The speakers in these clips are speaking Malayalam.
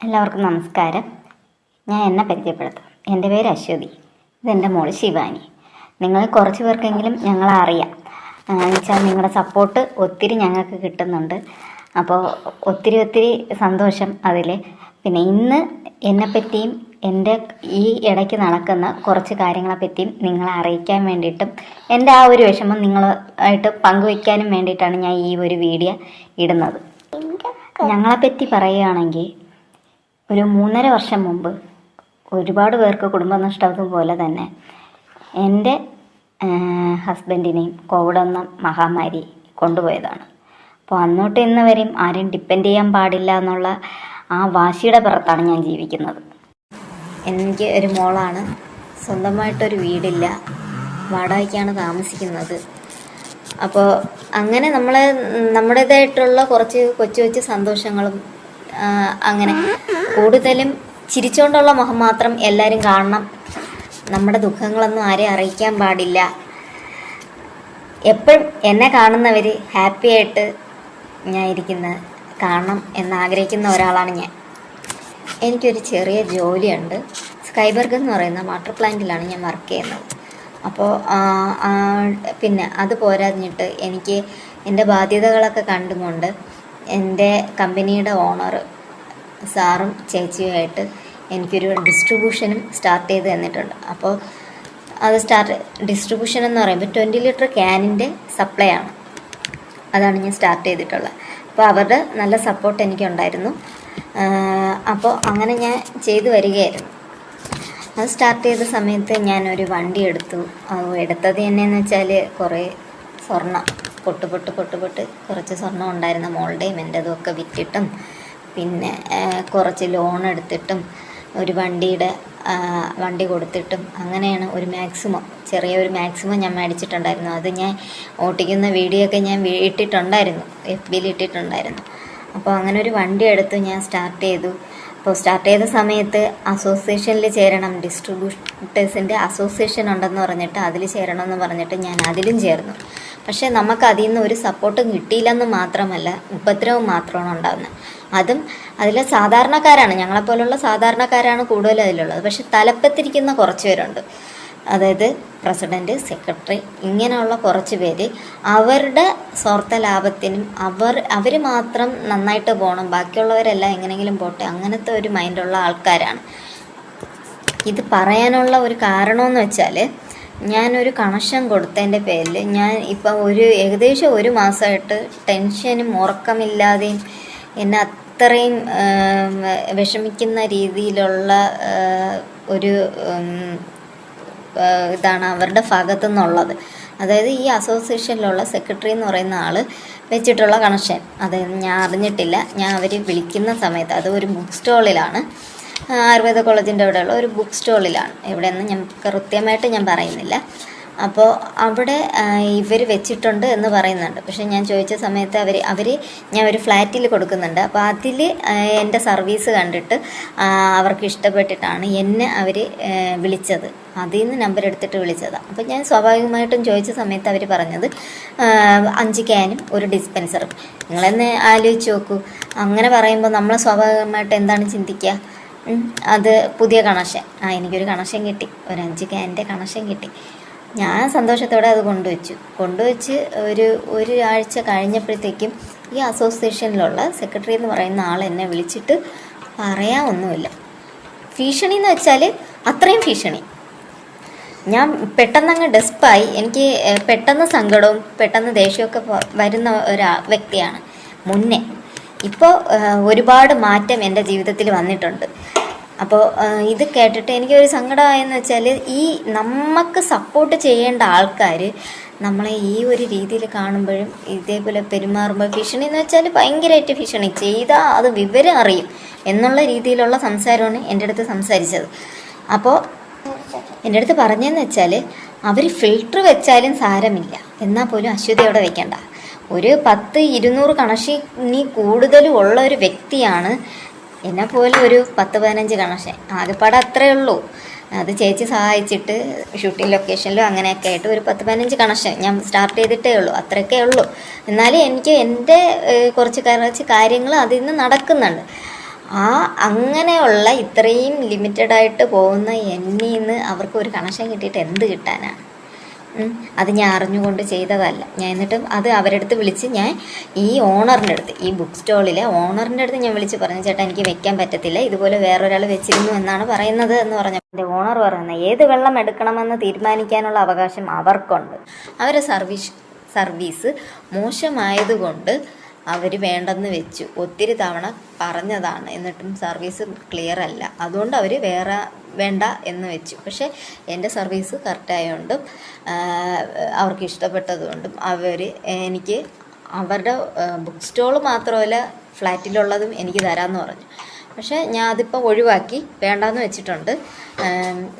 എല്ലാവർക്കും നമസ്കാരം. ഞാൻ എന്നെ പരിചയപ്പെടുത്താം. എന്റെ പേര് അശ്വതി. ഇതെന്റെ മോൾ ശിവാനി. നിങ്ങൾ കുറച്ച് പേർക്കെങ്കിലും ഞങ്ങളെ അറിയാം. വെച്ചാൽ നിങ്ങളുടെ സപ്പോർട്ട് ഒത്തിരി ഞങ്ങൾക്ക് കിട്ടുന്നുണ്ട്. അപ്പോൾ ഒത്തിരി ഒത്തിരി സന്തോഷം അതിൽ. പിന്നെ ഇന്ന് എന്നെപ്പറ്റിയും എന്റെ ഈ ഇടയ്ക്ക് നടക്കുന്ന കുറച്ച് കാര്യങ്ങളെപ്പറ്റിയും നിങ്ങളെ അറിയിക്കാൻ വേണ്ടിയിട്ടും എന്റെ ആ ഒരു വിഷമം നിങ്ങളായിട്ട് പങ്കുവയ്ക്കാനും വേണ്ടിയിട്ടാണ് ഞാൻ ഈ ഒരു വീഡിയോ ഇടുന്നത്. ഞങ്ങളെപ്പറ്റി പറയുകയാണെങ്കിൽ ഒരു മൂന്നര വർഷം മുമ്പ് ഒരുപാട് പേർക്ക് കുടുംബനഷ്ടം പോലെ തന്നെ എന്റെ ഹസ്ബൻഡിനെയും കോവിഡ് എന്ന മഹാമാരി കൊണ്ടുപോയതാണ്. അപ്പോൾ അന്നോട്ട് ഇന്ന് വരെയും ആരും ഡിപ്പെൻഡ് ചെയ്യാൻ പാടില്ല എന്നുള്ള ആ വാശിയുടെ പുറത്താണ് ഞാൻ ജീവിക്കുന്നത്. എനിക്ക് ഒരു മോളാണ്. സ്വന്തമായിട്ടൊരു വീടില്ല. വാടകയ്ക്കാണ് താമസിക്കുന്നത്. അപ്പോൾ അങ്ങനെ നമ്മളെ നമ്മുടേതായിട്ടുള്ള കുറച്ച് കൊച്ചു കൊച്ചു സന്തോഷങ്ങളും അങ്ങനെ. കൂടുതലും ചിരിച്ചുകൊണ്ടുള്ള മുഖം മാത്രം എല്ലാവരും കാണണം. നമ്മുടെ ദുഃഖങ്ങളൊന്നും ആരെയും അറിയിക്കാൻ പാടില്ല. എപ്പോഴും എന്നെ കാണുന്നവർ ഹാപ്പി ആയിട്ട് ഞാൻ ഇരിക്കുന്ന കാണണം എന്നാഗ്രഹിക്കുന്ന ഒരാളാണ് ഞാൻ. എനിക്കൊരു ചെറിയ ജോലിയുണ്ട്. സ്കൈബർഗ് എന്ന് പറയുന്ന വാട്ടർ പ്ലാന്റിലാണ് ഞാൻ വർക്ക് ചെയ്യുന്നത്. അപ്പോൾ പിന്നെ അത് പോരാഞ്ഞിട്ട് എനിക്ക് എന്റെ ബാധ്യതകളൊക്കെ കണ്ടുകൊണ്ട് എന്റെ കമ്പനിയുടെ ഓണർ സാറും ചേച്ചിയുമായിട്ട് എനിക്കൊരു ഡിസ്ട്രിബ്യൂഷനും സ്റ്റാർട്ട് ചെയ്ത് തന്നിട്ടുണ്ട്. അപ്പോൾ അത് സ്റ്റാർട്ട് ഡിസ്ട്രിബ്യൂഷൻ എന്ന് പറയുമ്പോൾ ട്വന്റി ലിറ്റർ ക്യാനിന്റെ സപ്ലൈ ആണ്. അതാണ് ഞാൻ സ്റ്റാർട്ട് ചെയ്തിട്ടുള്ളത്. അപ്പോൾ അവരുടെ നല്ല സപ്പോർട്ട് എനിക്കുണ്ടായിരുന്നു. അപ്പോൾ അങ്ങനെ ഞാൻ ചെയ്തു വരികയായിരുന്നു. അത് സ്റ്റാർട്ട് ചെയ്ത സമയത്ത് ഞാനൊരു വണ്ടി എടുത്തു. എടുത്തത് എന്നെന്ന് വെച്ചാൽ കുറേ സ്വർണം. പൊട്ട് പൊട്ട് പൊട്ട് പൊട്ട്. കുറച്ച് സ്വർണം ഉണ്ടായിരുന്ന മോളുടെയും എന്റെതും ഒക്കെ വിറ്റിട്ടും. പിന്നെ കുറച്ച് ലോൺ എടുത്തിട്ടും ഒരു വണ്ടിയുടെ വണ്ടി കൊടുത്തിട്ടും. അങ്ങനെയാണ് ഒരു മാക്സിമം ചെറിയ ഒരു മാക്സിമം ഞാൻ മേടിച്ചിട്ടുണ്ടായിരുന്നു. അത് ഞാൻ ഓട്ടിക്കുന്ന വീഡിയോ ഒക്കെ ഞാൻ ഇട്ടിട്ടുണ്ടായിരുന്നു എഫ് ബിയിൽ ഇട്ടിട്ടുണ്ടായിരുന്നു. അപ്പോൾ അങ്ങനെ ഒരു വണ്ടി എടുത്ത് ഞാൻ സ്റ്റാർട്ട് ചെയ്തു. അപ്പോൾ സ്റ്റാർട്ട് ചെയ്ത സമയത്ത് അസോസിയേഷനിൽ ചേരണം ഡിസ്ട്രിബ്യൂട്ടേഴ്സിന്റെ അസോസിയേഷൻ ഉണ്ടെന്ന് പറഞ്ഞിട്ട് അതിൽ ചേരണം എന്ന് പറഞ്ഞിട്ട് ഞാൻ അതിലും ചേർന്നു. പക്ഷേ നമുക്ക് അതിൽ നിന്ന് ഒരു സപ്പോർട്ടും കിട്ടിയില്ലെന്ന് മാത്രമല്ല ഉപദ്രവം മാത്രമാണ് ഉണ്ടാകുന്നത് അതും അതിൽ സാധാരണക്കാരാണ്. ഞങ്ങളെപ്പോലുള്ള സാധാരണക്കാരാണ് കൂടുതൽ അതിലുള്ളത്. പക്ഷെ തലപ്പത്തിരിക്കുന്ന കുറച്ച് പേരുണ്ട്. അതായത് പ്രസിഡന്റ് സെക്രട്ടറി ഇങ്ങനെയുള്ള കുറച്ച് പേര് അവരുടെ സ്വാർത്ഥ ലാഭത്തിനും അവർ അവർ മാത്രം നന്നായിട്ട് പോകണം. ബാക്കിയുള്ളവരെല്ലാം എങ്ങനെയെങ്കിലും പോട്ടെ അങ്ങനത്തെ ഒരു മൈൻഡുള്ള ആൾക്കാരാണ്. ഇത് പറയാനുള്ള ഒരു കാരണമെന്ന് വെച്ചാൽ ഞാനൊരു കണക്ഷൻ കൊടുത്തതിന്റെ പേരിൽ ഞാൻ ഇപ്പം ഒരു ഏകദേശം ഒരു മാസമായിട്ട് ടെൻഷനും ഉറക്കമില്ലാതെയും എന്നെ അത്രയും വിഷമിക്കുന്ന രീതിയിലുള്ള ഒരു ഇതാണ് അവരുടെ ഭാഗത്തു നിന്നുള്ളത് അതായത് ഈ അസോസിയേഷനിലുള്ള സെക്രട്ടറി എന്ന് പറയുന്ന ആൾ വെച്ചിട്ടുള്ള കണക്ഷൻ. അതായത് ഞാൻ അറിഞ്ഞിട്ടില്ല. ഞാൻ അവർ വിളിക്കുന്ന സമയത്ത് അത് ഒരു ബുക്ക് സ്റ്റോളിലാണ്. ആയുർവേദ കോളേജിന്റെ അവിടെയുള്ള ഒരു ബുക്ക് സ്റ്റോളിലാണ്. എവിടെയെന്ന് ഞാൻ കൃത്യമായിട്ട് ഞാൻ പറയുന്നില്ല. അപ്പോൾ അവിടെ ഇവർ വെച്ചിട്ടുണ്ട് എന്ന് പറയുന്നുണ്ട്. പക്ഷെ ഞാൻ ചോദിച്ച സമയത്ത് അവർ അവർ ഞാൻ ഒരു ഫ്ലാറ്റിൽ കൊടുക്കുന്നുണ്ട്. അപ്പോൾ അതിൽ എന്റെ സർവീസ് കണ്ടിട്ട് അവർക്ക് ഇഷ്ടപ്പെട്ടിട്ടാണ് എന്നെ അവർ വിളിച്ചത്. അതിൽ നിന്ന് നമ്പർ എടുത്തിട്ട് വിളിച്ചതാണ് അപ്പോൾ ഞാൻ സ്വാഭാവികമായിട്ടും ചോദിച്ച സമയത്ത് അവർ പറഞ്ഞത് അഞ്ച് ക്യാനും ഒരു ഡിസ്പെൻസറും. നിങ്ങളെന്നെ ആലോചിച്ച് നോക്കൂ. അങ്ങനെ പറയുമ്പോൾ നമ്മൾ സ്വാഭാവികമായിട്ട് എന്താണ് ചിന്തിക്കുക അത് പുതിയ കണക്ഷൻ. ആ എനിക്കൊരു കണക്ഷൻ കിട്ടി. ഒരു അഞ്ച് ക്യാന്റെ കണക്ഷൻ കിട്ടി. ഞാൻ സന്തോഷത്തോടെ അത് കൊണ്ടുവച്ചു. കൊണ്ടുവച്ച് ഒരു ഒരു ആഴ്ച കഴിഞ്ഞപ്പോഴത്തേക്കും ഈ അസോസിയേഷനിലുള്ള സെക്രട്ടറി എന്ന് പറയുന്ന ആൾ എന്നെ വിളിച്ചിട്ട് പറയാമൊന്നുമില്ല ഭീഷണി എന്ന് വെച്ചാൽ അത്രയും ഭീഷണി. ഞാൻ പെട്ടെന്നങ്ങ് ഡെസ്പായി. എനിക്ക് പെട്ടെന്ന് സങ്കടവും പെട്ടെന്ന് ദേഷ്യമൊക്കെ വരുന്ന ഒരു വ്യക്തിയാണ്. മുന്നേ ഇപ്പോൾ ഒരുപാട് മാറ്റം എന്റെ ജീവിതത്തിൽ വന്നിട്ടുണ്ട്. അപ്പോൾ ഇത് കേട്ടിട്ട് എനിക്കൊരു സങ്കടമായെന്ന് വെച്ചാൽ ഈ നമുക്ക് സപ്പോർട്ട് ചെയ്യേണ്ട ആൾക്കാർ നമ്മളെ ഈ ഒരു രീതിയിൽ കാണുമ്പോഴും ഇതേപോലെ പെരുമാറുമ്പോൾ ഭീഷണി എന്ന് വെച്ചാൽ ഭയങ്കരമായിട്ട് ഭീഷണി. ചെയ്താൽ അത് വിവരം അറിയും എന്നുള്ള രീതിയിലുള്ള സംസാരമാണ് എന്റെ അടുത്ത് സംസാരിച്ചത്. അപ്പോൾ എന്റെ അടുത്ത് പറഞ്ഞതെന്ന് വെച്ചാൽ അവർ ഫിൽട്ടർ വെച്ചാലും സാരമില്ല. എന്നാൽ പോലും അശ്വതി അവിടെ വെക്കണ്ട. ഒരു പത്ത് ഇരുന്നൂറ് കണക്ഷനി കൂടുതലും ഉള്ള ഒരു വ്യക്തിയാണ് എന്നെ പോലെ ഒരു പത്ത് പതിനഞ്ച് കണക്ഷൻ. ആകെപ്പാടെ അത്രേ ഉള്ളൂ. അത് ചേച്ചി സഹായിച്ചിട്ട് ഷൂട്ടിംഗ് ലൊക്കേഷനിലും അങ്ങനെയൊക്കെ ആയിട്ട് ഒരു പത്ത് പതിനഞ്ച് കണക്ഷൻ ഞാൻ സ്റ്റാർട്ട് ചെയ്തിട്ടേ ഉള്ളൂ. അത്രയൊക്കെ ഉള്ളൂ. എന്നാലും എനിക്ക് എന്റെ കുറച്ച് കുറച്ച് കാര്യങ്ങൾ അതിൽ നിന്ന് നടക്കുന്നുണ്ട്. ആ അങ്ങനെയുള്ള ഇത്രയും ലിമിറ്റഡായിട്ട് പോകുന്ന എന്നിൽ നിന്ന് അവർക്ക് ഒരു കണക്ഷൻ കിട്ടിയിട്ട് എന്ത് കിട്ടാനാണ്. അത് ഞാൻ അറിഞ്ഞുകൊണ്ട് ചെയ്തതല്ല. ഞാൻ എന്നിട്ടും അത് അവരുടെ അടുത്ത് വിളിച്ച് ഞാൻ ഈ ഓണറിന്റെ അടുത്ത് ഈ ബുക്ക് സ്റ്റോളിലെ ഓണറിന്റെ അടുത്ത് ഞാൻ വിളിച്ച് പറഞ്ഞു ചേട്ടാ എനിക്ക് വെക്കാൻ പറ്റത്തില്ല. ഇതുപോലെ വേറൊരാൾ വെച്ചിരുന്നു എന്നാണ് പറയുന്നത് എന്ന് പറഞ്ഞു. എന്റെ ഓണർ പറയുന്നത് ഏത് വെള്ളം എടുക്കണമെന്ന് തീരുമാനിക്കാനുള്ള അവകാശം അവർക്കുണ്ട്. അവരെ സർവീസ് സർവീസ് മോശമായതുകൊണ്ട് അവർ വേണ്ടെന്ന് വെച്ചു. ഒത്തിരി തവണ പറഞ്ഞതാണ്. എന്നിട്ടും സർവീസ് ക്ലിയർ അല്ല. അതുകൊണ്ട് അവർ വേറെ വേണ്ട എന്ന് വെച്ചു. പക്ഷേ എന്റെ സർവീസ് കറക്റ്റായതുകൊണ്ടും അവർക്ക് ഇഷ്ടപ്പെട്ടതുകൊണ്ടും അവർ എനിക്ക് അവരുടെ ബുക്ക് സ്റ്റോൾ മാത്രമല്ല ഫ്ലാറ്റിലുള്ളതും എനിക്ക് തരാമെന്ന് പറഞ്ഞു. പക്ഷേ ഞാൻ അതിപ്പോൾ ഒഴിവാക്കി വേണ്ടാന്ന് വെച്ചിട്ടുണ്ട്.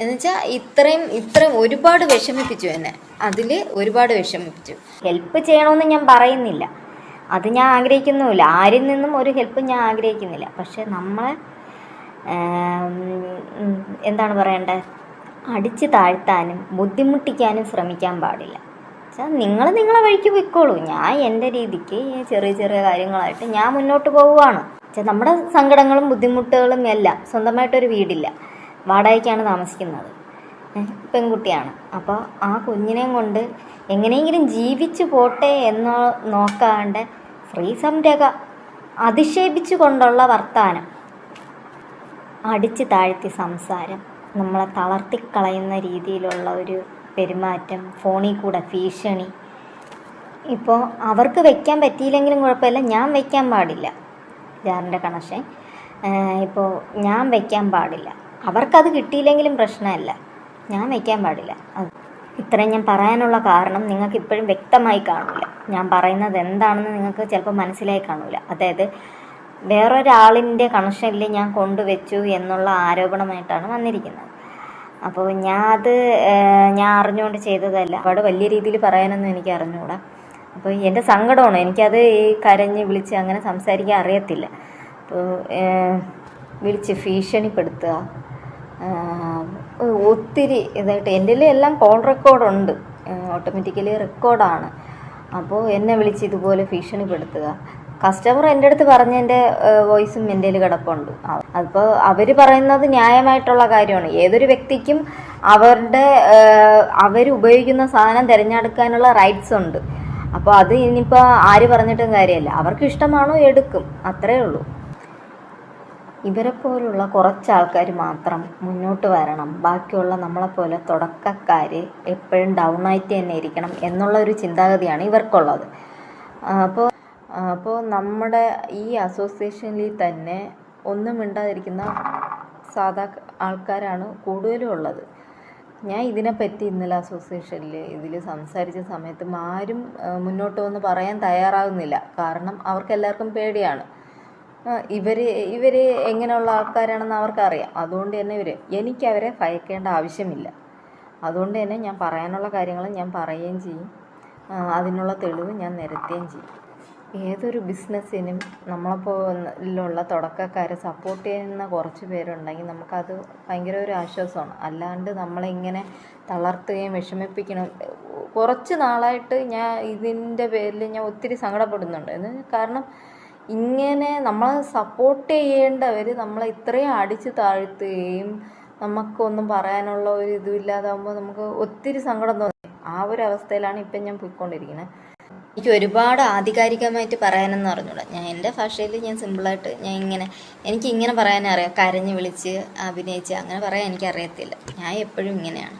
എന്ന് വെച്ചാൽ ഇത്രയും ഇത്രയും ഒരുപാട് വിഷമിപ്പിച്ചു എന്നെ. അതിൽ ഒരുപാട് വിഷമിപ്പിച്ചു. ഹെൽപ്പ് ചെയ്യണമെന്ന് ഞാൻ പറയുന്നില്ല. അത് ഞാൻ ആഗ്രഹിക്കുന്നുമില്ല. ആരിൽ നിന്നും ഒരു ഹെൽപ്പ് ഞാൻ ആഗ്രഹിക്കുന്നില്ല. പക്ഷെ നമ്മളെ എന്താണ് പറയേണ്ടത് അടിച്ച് താഴ്ത്താനും ബുദ്ധിമുട്ടിക്കാനും ശ്രമിക്കാൻ പാടില്ല. വെച്ചാൽ നിങ്ങൾ നിങ്ങളെ വഴിക്ക് പോയിക്കോളൂ. ഞാൻ എന്റെ രീതിക്ക് ചെറിയ ചെറിയ കാര്യങ്ങളായിട്ട് ഞാൻ മുന്നോട്ട് പോവുകയാണ് വെച്ചാൽ നമ്മുടെ സങ്കടങ്ങളും ബുദ്ധിമുട്ടുകളും എല്ലാം സ്വന്തമായിട്ടൊരു വീടില്ല. വാടകയ്ക്കാണ് താമസിക്കുന്നത്. പെൺകുട്ടിയാണ്. അപ്പോൾ ആ കുഞ്ഞിനെയും കൊണ്ട് എങ്ങനെയെങ്കിലും ജീവിച്ചു പോട്ടെ എന്ന് നോക്കാണ്ട് സ്ത്രീ സംരക അധിക്ഷേപിച്ചു കൊണ്ടുള്ള വർത്താനം. അടിച്ചു താഴ്ത്തി സംസാരം. നമ്മളെ തളർത്തിക്കളയുന്ന രീതിയിലുള്ള ഒരു പെരുമാറ്റം. ഫോണിൽ കൂടെ ഭീഷണി. ഇപ്പോൾ അവർക്ക് വയ്ക്കാൻ പറ്റിയില്ലെങ്കിലും കുഴപ്പമില്ല. ഞാൻ വയ്ക്കാൻ പാടില്ല. ജാറിന്റെ കണക്ഷൻ. ഇപ്പോൾ ഞാൻ വയ്ക്കാൻ പാടില്ല. അവർക്കത് കിട്ടിയില്ലെങ്കിലും പ്രശ്നമല്ല. ഞാൻ വയ്ക്കാൻ പാടില്ല. ഇത്രയും ഞാൻ പറയാനുള്ള കാരണം നിങ്ങൾക്ക് ഇപ്പോഴും വ്യക്തമായി കാണില്ല ഞാൻ പറയുന്നത് എന്താണെന്ന് നിങ്ങൾക്ക് ചിലപ്പോൾ മനസ്സിലായി കാണില്ല അതായത് വേറൊരാളിന്റെ കണക്ഷനിൽ ഞാൻ കൊണ്ടുവച്ചു എന്നുള്ള ആരോപണമായിട്ടാണ് വന്നിരിക്കുന്നത്. അപ്പോൾ ഞാൻ അത് ഞാൻ അറിഞ്ഞുകൊണ്ട് ചെയ്തതല്ല. അവിടെ വലിയ രീതിയിൽ പറയാനൊന്നും എനിക്ക് അറിഞ്ഞുകൂടാ അപ്പോൾ എന്റെ സങ്കടമാണ്. എനിക്കത് ഈ കരഞ്ഞ് വിളിച്ച് അങ്ങനെ സംസാരിക്കാൻ അറിയത്തില്ല. അപ്പോൾ വിളിച്ച് ഭീഷണിപ്പെടുത്തുക ഒത്തിരി ഇതായിട്ട് എന്റെ എല്ലാം കോൾ റെക്കോർഡുണ്ട്. ഓട്ടോമാറ്റിക്കലി റെക്കോർഡാണ്. അപ്പോൾ എന്നെ വിളിച്ച് ഇതുപോലെ ഭീഷണിപ്പെടുത്തുക കസ്റ്റമർ എന്റെ അടുത്ത് പറഞ്ഞതിന്റെ വോയിസും എന്റെ കിടപ്പുണ്ട്. അതിപ്പോൾ അവർ പറയുന്നത് ന്യായമായിട്ടുള്ള കാര്യമാണ്. ഏതൊരു വ്യക്തിക്കും അവരുടെ അവർ ഉപയോഗിക്കുന്ന സാധനം തിരഞ്ഞെടുക്കാനുള്ള റൈറ്റ്സ് ഉണ്ട്. അപ്പോൾ അത് ഇനിയിപ്പോൾ ആര് പറഞ്ഞിട്ടും കാര്യമല്ല. അവർക്ക് ഇഷ്ടമാണോ എടുക്കും. അത്രേ ഉള്ളൂ. ഇവരെ പോലുള്ള കുറച്ച് ആൾക്കാർ മാത്രം മുന്നോട്ട് വരണം. ബാക്കിയുള്ള നമ്മളെപ്പോലെ തുടക്കക്കാർ എപ്പോഴും ഡൗൺ ആയിട്ട് തന്നെ ഇരിക്കണം എന്നുള്ള ഒരു ചിന്താഗതിയാണ് ഇവർക്കുള്ളത്. അപ്പോൾ അപ്പോൾ നമ്മുടെ ഈ അസോസിയേഷനിൽ തന്നെ ഒന്നും മിണ്ടാതിരിക്കുന്ന സാധാ ആൾക്കാരാണ് കൂടുതലും ഉള്ളത്. ഞാൻ ഇതിനെപ്പറ്റി ഇന്നലെ അസോസിയേഷനിൽ ഇതിൽ സംസാരിച്ച സമയത്ത് ആരും മുന്നോട്ട് വന്ന് പറയാൻ തയ്യാറാകുന്നില്ല കാരണം അവർക്കെല്ലാവർക്കും പേടിയാണ്. ഇവർ ഇവർ എങ്ങനെയുള്ള ആൾക്കാരാണെന്ന് അവർക്കറിയാം. അതുകൊണ്ട് തന്നെ ഇവർ എനിക്ക് അവരെ ഭയക്കേണ്ട ആവശ്യമില്ല. അതുകൊണ്ട് തന്നെ ഞാൻ പറയാനുള്ള കാര്യങ്ങൾ ഞാൻ പറയുകയും ചെയ്യും. അതിനുള്ള തെളിവ് ഞാൻ നിരത്തുകയും ചെയ്യും. ഏതൊരു ബിസിനസ്സിനും നമ്മളെപ്പോലുള്ള തുടക്കക്കാരെ സപ്പോർട്ട് ചെയ്യുന്ന കുറച്ച് പേരുണ്ടെങ്കിൽ നമുക്കത് ഭയങ്കര ഒരു ആശ്വാസമാണ്. അല്ലാണ്ട് നമ്മളിങ്ങനെ തളർത്തുകയും വിഷമിപ്പിക്കണം. കുറച്ച് നാളായിട്ട് ഞാൻ ഇതിന്റെ പേരിൽ ഞാൻ ഒത്തിരി സങ്കടപ്പെടുന്നുണ്ട്. കാരണം ഇങ്ങനെ നമ്മളെ സപ്പോർട്ട് ചെയ്യേണ്ടവർ നമ്മളെ ഇത്രയും അടിച്ച് താഴ്ത്തുകയും നമുക്കൊന്നും പറയാനുള്ള ഒരു ഇതും ഇല്ലാതാകുമ്പോൾ നമുക്ക് ഒത്തിരി സങ്കടം തോന്നി. ആ ഒരു അവസ്ഥയിലാണ് ഇപ്പം ഞാൻ പോയിക്കൊണ്ടിരിക്കുന്നത് എനിക്ക് ഒരുപാട് ആധികാരികമായിട്ട് പറയാനെന്ന് അറിഞ്ഞൂടാ. ഞാൻ എന്റെ ഭാഷയിൽ ഞാൻ സിമ്പിളായിട്ട് ഞാൻ ഇങ്ങനെ എനിക്ക് ഇങ്ങനെ പറയാനേ അറിയാം. കരഞ്ഞ് വിളിച്ച് അഭിനയിച്ച് അങ്ങനെ പറയാൻ എനിക്ക് അറിയത്തില്ല ഞാൻ എപ്പോഴും ഇങ്ങനെയാണ്.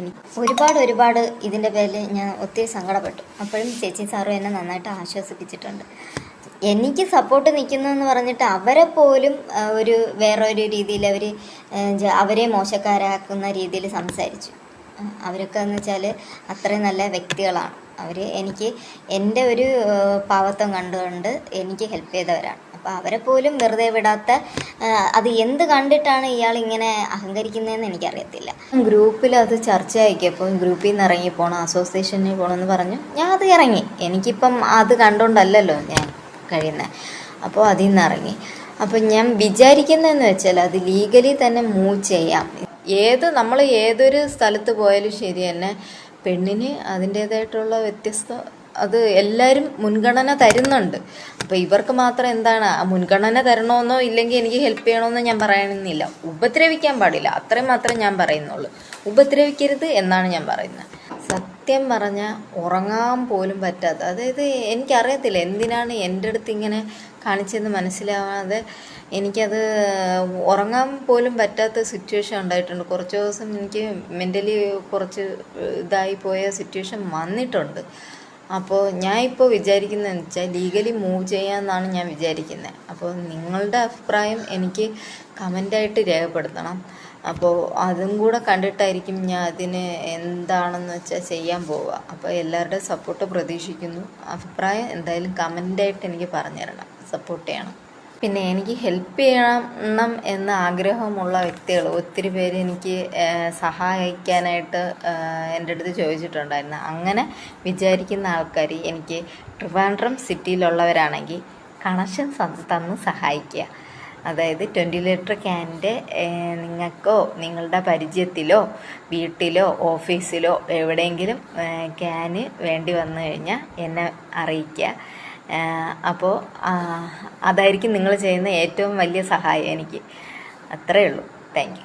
എനിക്ക് ഒരുപാട് ഒരുപാട് ഇതിന്റെ പേരിൽ ഞാൻ ഒത്തിരി സങ്കടപ്പെട്ടു. അപ്പോഴും ചേച്ചി സാറും എന്നെ നന്നായിട്ട് ആശ്വസിപ്പിച്ചിട്ടുണ്ട്. എനിക്ക് സപ്പോർട്ട് നിൽക്കുന്നു എന്ന് പറഞ്ഞിട്ട് അവരെ പോലും ഒരു വേറൊരു രീതിയിൽ അവർ അവരെ മോശക്കാരാക്കുന്ന രീതിയിൽ സംസാരിച്ചു. അവരൊക്കെ എന്ന് വെച്ചാൽ അത്രയും നല്ല വ്യക്തികളാണ്. അവർ എനിക്ക് എന്റെ ഒരു പാവത്വം കണ്ടുകൊണ്ട് എനിക്ക് ഹെൽപ്പ് ചെയ്തവരാണ്. അപ്പോൾ അവരെ പോലും വെറുതെ വിടാത്ത അത് എന്ത് കണ്ടിട്ടാണ് ഇയാൾ ഇങ്ങനെ അഹങ്കരിക്കുന്നതെന്ന് എനിക്കറിയത്തില്ല. ഗ്രൂപ്പിൽ അത് ചർച്ച ചർച്ചയാക്കിയപ്പോൾ ഗ്രൂപ്പിൽ നിന്ന് ഇറങ്ങി പോകണം അസോസിയേഷനിൽ പോകണമെന്ന് പറഞ്ഞു ഞാൻ അത് ഇറങ്ങി. എനിക്കിപ്പം അത് കണ്ടുകൊണ്ടല്ലല്ലോ ഞാൻ. കഴിയുന്നത് അപ്പോൾ അതിൽ നിന്ന് ഇറങ്ങി. അപ്പോൾ ഞാൻ വിചാരിക്കുന്നതെന്ന് വെച്ചാൽ അത് ലീഗലി തന്നെ മൂവ് ചെയ്യാം. ഏത് നമ്മൾ ഏതൊരു സ്ഥലത്ത് പോയാലും ശരി തന്നെ പെണ്ണിന് അതിന്റേതായിട്ടുള്ള വ്യത്യസ്ത അത് എല്ലാവരും മുൻഗണന തരുന്നുണ്ട്. അപ്പോൾ ഇവർക്ക് മാത്രം എന്താണ് ആ മുൻഗണന തരണമെന്നോ ഇല്ലെങ്കിൽ എനിക്ക് ഹെൽപ്പ് ചെയ്യണമെന്നോ ഞാൻ പറയണമെന്നില്ല ഉപദ്രവിക്കാൻ പാടില്ല. അത്രയും മാത്രമേ ഞാൻ പറയുന്നുള്ളൂ. ഉപദ്രവിക്കരുത് എന്നാണ് ഞാൻ പറയുന്നത്. സത്യം പറഞ്ഞാൽ ഉറങ്ങാൻ പോലും പറ്റാത്ത അതായത് എനിക്കറിയത്തില്ല എന്തിനാണ് എന്റെ അടുത്ത് ഇങ്ങനെ കാണിച്ചതെന്ന് മനസ്സിലാവാതെ എനിക്കത് ഉറങ്ങാൻ പോലും പറ്റാത്ത സിറ്റുവേഷൻ ഉണ്ടായിട്ടുണ്ട്. കുറച്ച് ദിവസം എനിക്ക് മെന്റലി കുറച്ച് ഇതായി പോയ സിറ്റുവേഷൻ വന്നിട്ടുണ്ട്. അപ്പോൾ ഞാൻ ഇപ്പോൾ വിചാരിക്കുന്നതെന്ന് വെച്ചാൽ ലീഗലി മൂവ് ചെയ്യാമെന്നാണ് ഞാൻ വിചാരിക്കുന്നത് അപ്പോൾ നിങ്ങളുടെ അഭിപ്രായം എനിക്ക് കമന്റായിട്ട് രേഖപ്പെടുത്തണം. അപ്പോൾ അതും കൂടെ കണ്ടിട്ടായിരിക്കും ഞാൻ അതിന് എന്താണെന്ന് വെച്ചാൽ ചെയ്യാൻ പോവുക അപ്പോൾ എല്ലാവരുടെയും സപ്പോർട്ട് പ്രതീക്ഷിക്കുന്നു. അഭിപ്രായം എന്തായാലും കമന്റായിട്ട് എനിക്ക് പറഞ്ഞുതരണം. സപ്പോർട്ട് ചെയ്യണം. പിന്നെ എനിക്ക് ഹെൽപ്പ് ചെയ്യണം എന്ന ആഗ്രഹമുള്ള വ്യക്തികൾ ഒത്തിരി പേര് എനിക്ക് സഹായിക്കാനായിട്ട് എന്റെ അടുത്ത് ചോദിച്ചിട്ടുണ്ടായിരുന്നു. അങ്ങനെ വിചാരിക്കുന്ന ആൾക്കാർ എനിക്ക് ട്രിവാൻഡ്രം സിറ്റിയിലുള്ളവരാണെങ്കിൽ കണക്ഷൻ തന്ന് സഹായിക്കുക. അതായത് ട്വന്റി ലിറ്റർ ക്യാനിന്റെ നിങ്ങൾക്കോ നിങ്ങളുടെ പരിചയത്തിലോ വീട്ടിലോ ഓഫീസിലോ എവിടെയെങ്കിലും ക്യാന് വേണ്ടി വന്നു കഴിഞ്ഞാൽ എന്നെ അറിയിക്കുക. അപ്പോൾ അതായിരിക്കും നിങ്ങൾ ചെയ്യുന്ന ഏറ്റവും വലിയ സഹായം എനിക്ക്. അത്രയേ ഉള്ളൂ. താങ്ക്